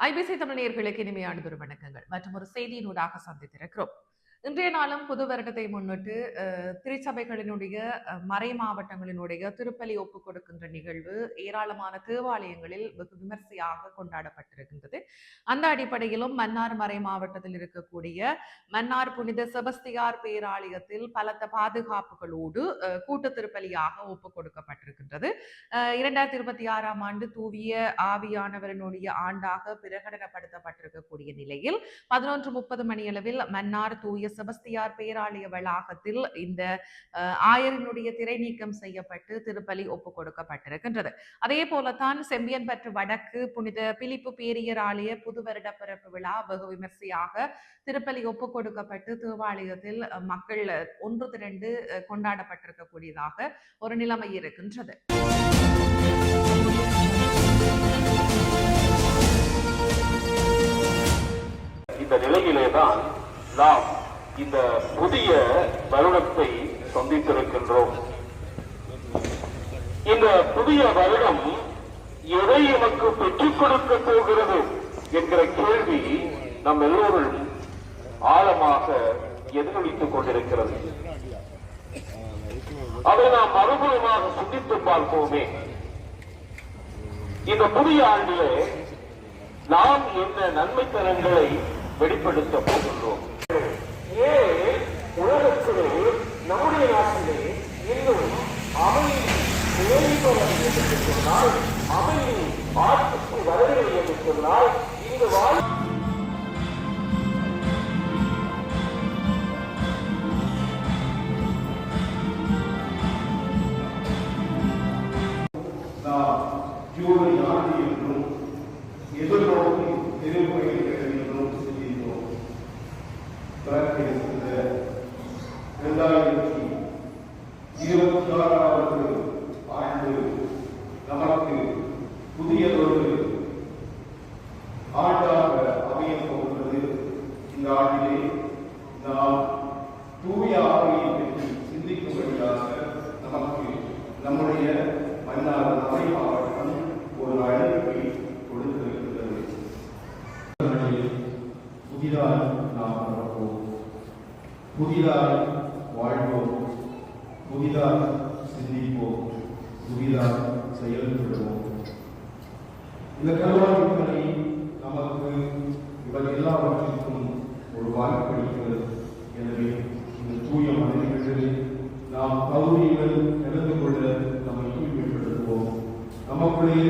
IBC தமிழர்களுக்கு இனிமையான வணக்கங்கள். மற்றும் ஒரு செய்தியினூடாக சந்தித்திருக்கிறோம். இன்றைய நாளும் புது வருடத்தை முன்னிட்டு திருச்சபைகளினுடைய மறை மாவட்டங்களினுடைய திருப்பலி ஒப்பு கொடுக்கின்ற நிகழ்வு ஏராளமான தேவாலயங்களில் வெகு விமர்சையாக கொண்டாடப்பட்டிருக்கின்றது. அந்த அடிப்படையிலும் மன்னார் மறை மாவட்டத்தில் இருக்கக்கூடிய மன்னார் புனித செபஸ்தியார் பேராலயத்தில் பலத்த பாதுகாப்புகளோடு கூட்டு திருப்பலியாக ஒப்பு கொடுக்கப்பட்டிருக்கின்றது. இரண்டாயிரத்தி இருபத்தி ஆறாம் ஆண்டு தூவிய ஆவியானவரனுடைய ஆண்டாக பிரகடனப்படுத்தப்பட்டிருக்கக்கூடிய நிலையில் பதினொன்று முப்பது மணியளவில் மன்னார் தூய செபஸ்தியார் பேராலய வளாகத்தில் இந்த ஆயரினுடைய திரை நீக்கம் செய்யப்பட்டு திருப்பலி ஒப்பு கொடுக்கப்பட்டிருக்கின்றது. அதே போலத்தான் செம்பியன்பற்று வடக்கு புனித பிலிப்பு பேரியர் ஆலய புது வருட பிறப்பு விழா வெகு விமர்சையாக திருப்பலி ஒப்பு கொடுக்கப்பட்டு தேவாலயத்தில் மக்கள் ஒன்று திரண்டு அஹ், கொண்டாடப்பட்டிருக்கக்கூடியதாக ஒரு நிலைமை இருக்கின்றது. இந்த நிலையிலேதான் நாம் இந்த புதிய வருடத்தை சந்தித்திருக்கின்றோம். இந்த புதிய வருடம் எதை எமக்கு பெற்றுக் கொடுக்க போகிறது என்கிற கேள்வி நம் எல்லோரும் ஆழமாக எதிரொலித்துக் கொண்டிருக்கிறது. அதை நாம் மறுபுறமாக சிந்தித்து பார்ப்போமே. இந்த புதிய ஆண்டிலே நாம் என்ன நன்மைத்தனங்களை வெளிப்படுத்த போகின்றோம்? நம்முடைய மன்னார் மறை மாவட்டம் ஒரு அழைப்பை கொடுத்திருக்கிறது புதிதாய் நாம் பிறப்போம் புதிதாய் வாழ்வோம். புதிதாய் சிந்திப்போம். புதிதாய் செயல்படுவோம். இந்த கல்வாய்ப்பணி நமக்கு இவர் எல்லாவற்றிற்கும் ஒரு வாய்ப்பளிக்கிறது We.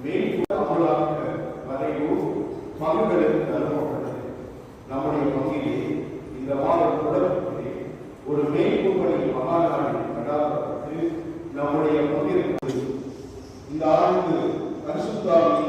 மாவட்டத்திலே வரைவு பங்குகளுக்கு அனுப்பப்பட்டது நம்முடைய பங்கிலே இந்த மாதம் ஒரு மெய்ப்பு மகாநாடு நடாத்தப்பட்டு நம்முடைய பங்கிற்கு இந்த ஆண்டு பரிசுத்தாவியினுடைய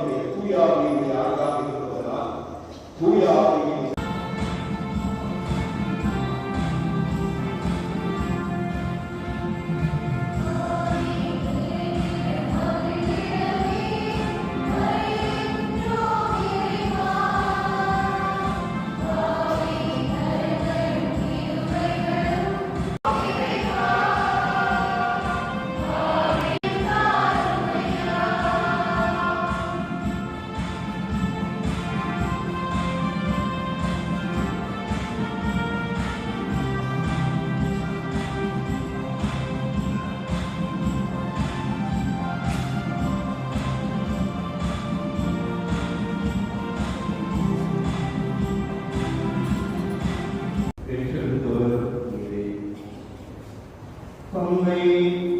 உண்மை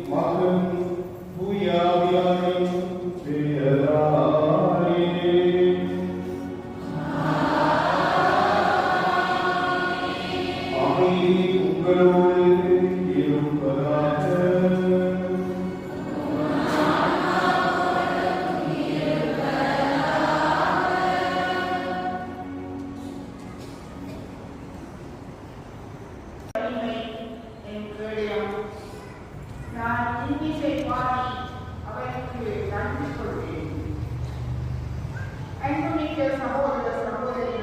மகன் தூயாவியாரின் பெயராலே நான் இன்னிசை பாடி அவருக்கு நன்றி கொள்வேன் அன்புமிக்க சகோதர சகோதரி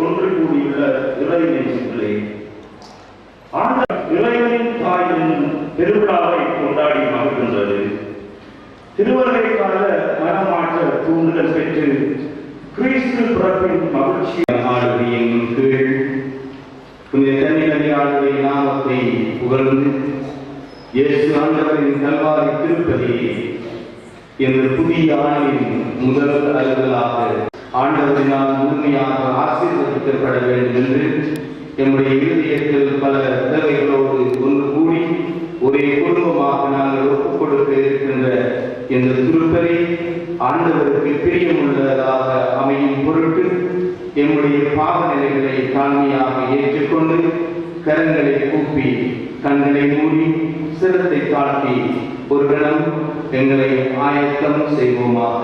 ஒன்று கூடியுள்ள இறை நேசங்களே ஆண்டவர் இறைவனின் தாயின் திருவிழாவை கொண்டாடி மகிழ்கின்றது. திருவருகை கால மனமாற்ற தூண்டுதல் பெற்று கிறிஸ்து பிறப்பின் மகிழ்ச்சி ஆளுகையின் கீழ் புனித தன்னிலை ஆளுகை நாமத்தை புகழ்ந்து இயேசு ஆண்டவரின் கல்வாரி திருப்பதி என்ற புதிய ஆண்டின் முதல் அலுவலாக ஆண்டவரினால் முழுமையாக ஆசீர்வதிக்கப்பட வேண்டும் என்று எம்முடைய இருதயத்தில் பல தேவைகளோடு ஒன்று கூடி ஒரே குடும்பமாக நாங்கள் ஒப்புக் கொடுக்க இருக்கின்ற இந்த திருப்பதி ஆண்டவருக்கு பிரியமுள்ளதாக அமையும் பொருட்டு எம்முடைய பாவ நிலைகளை தாழ்மையாக ஏற்றுக்கொண்டு கரங்களை கூப்பி கண்களை மூடி சிரத்தை தாழ்த்தி ஒரு கணம் எங்களை ஆயத்தம் செய்வோமாக.